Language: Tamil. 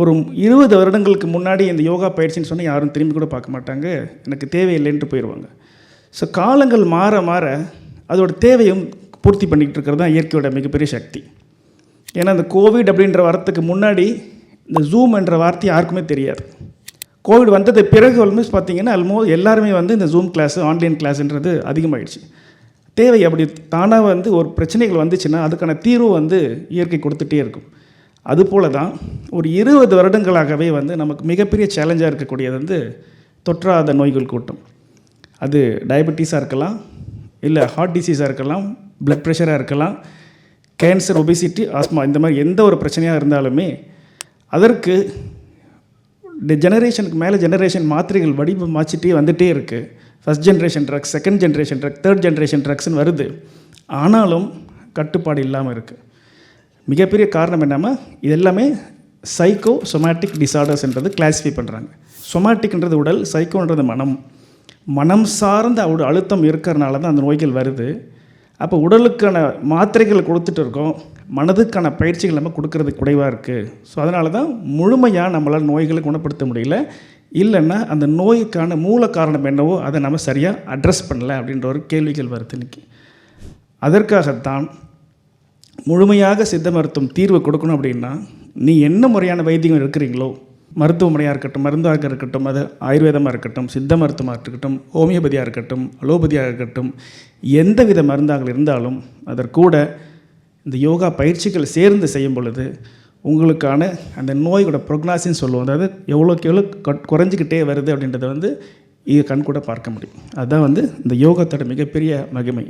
ஒரு இருபது வருடங்களுக்கு முன்னாடி இந்த யோகா பயிற்சின்னு சொன்னால் யாரும் திரும்பி கூட பார்க்க மாட்டாங்க. எனக்கு தேவையில்லைன்ட்டு போயிடுவாங்க ஸோ காலங்கள் மாற மாற அதோட தேவையும் பூர்த்தி பண்ணிக்கிட்டு இருக்கிறது தான் இயற்கையோட மிகப்பெரிய சக்தி. ஏன்னா இந்த கோவிட் அப்படின்ற வரத்துக்கு முன்னாடி இந்த ஜூம் என்ற வார்த்தை யாருக்குமே தெரியாது. கோவிட் வந்தது பிறகு ஆல்மோஸ்ட் பார்த்தீங்கன்னா ஆல்மோஸ்ட் எல்லாருமே வந்து இந்த ஜூம் கிளாஸு ஆன்லைன் கிளாஸ்ன்றது அதிகமாகிடுச்சு தேவை அப்படி தானாக வந்து ஒரு பிரச்சனைகள் வந்துச்சுன்னா அதுக்கான தீர்வு வந்து இயற்கை கொடுத்துட்டே இருக்கும். அதுபோல தான் ஒரு இருபது வருடங்களாகவே வந்து நமக்கு மிகப்பெரிய சேலஞ்சாக இருக்கக்கூடியது வந்து தொற்றாத நோய்கள் கூட்டம். அது டயபெட்டிஸாக இருக்கலாம் இல்லை ஹார்ட் டிசீஸாக இருக்கலாம் பிளட் ப்ரெஷராக இருக்கலாம் கேன்சர் ஒபிசிட்டி ஆஸ்மா இந்த மாதிரி எந்த ஒரு பிரச்சனையாக இருந்தாலுமே அதற்கு ஜெனரேஷனுக்கு மேலே ஜெனரேஷன் மாத்திரைகள் வடிவம் மாச்சிட்டே வந்துட்டே இருக்குது first generation drugs second generation drug third generation ட்ரக்ஸ்னு வருது. ஆனாலும் கட்டுப்பாடு இல்லாமல் இருக்குது மிகப்பெரிய காரணம் என்னன்னா இது எல்லாமே சைக்கோ சொமாட்டிக் டிசார்டர்ஸ்ன்றது கிளாஸிஃபை பண்ணுறாங்க சொமாட்டிக்ன்றது உடல் சைக்கோன்றது மனம். மனம் சார்ந்த அவட அழுத்தம் இருக்கிறனால தான் அந்த நோய்கள் வருது. அப்போ உடலுக்கான மாத்திரைகள் கொடுத்துட்டு இருக்கோம். மனதுக்கான பயிற்சிகள் நம்ம கொடுக்கறது குறைவாக இருக்குது ஸோ அதனால தான் முழுமையாக நம்மளால் நோய்களை குணப்படுத்த முடியல. இல்லைன்னா அந்த நோய்க்கான மூல காரணம் என்னவோ அதை நம்ம சரியாக அட்ரஸ் பண்ணல அப்படின்ற ஒரு கேள்விகள் வருது இன்னைக்கு. அதற்காகத்தான் முழுமையாக சித்த மருத்துவம் தீர்வு கொடுக்கணும் அப்படின்னா நீ என்ன முறையான வைத்தியம் இருக்கிறீங்களோ மருத்துவ முறையாக இருக்கட்டும் மருந்தாக இருக்கட்டும் அது ஆயுர்வேதமாக இருக்கட்டும் சித்த மருத்துவமாக இருக்கட்டும் ஹோமியோபதியாக இருக்கட்டும் அலோபதியாக இருக்கட்டும் எந்த வித மருந்தாக இருந்தாலும் அதற்கூட இந்த யோகா பயிற்சிகள் சேர்ந்து செய்யும் பொழுது உங்களுக்கான அந்த நோயோட ப்ரொக்னாசின்னு சொல்லுவோம். அதாவது எவ்வளோக்கு எவ்வளோ கட் குறைஞ்சிக்கிட்டே வருது அப்படின்றத வந்து இது கண் கூட பார்க்க முடியும். அதுதான் வந்து இந்த யோகத்தோட மிகப்பெரிய மகிமை.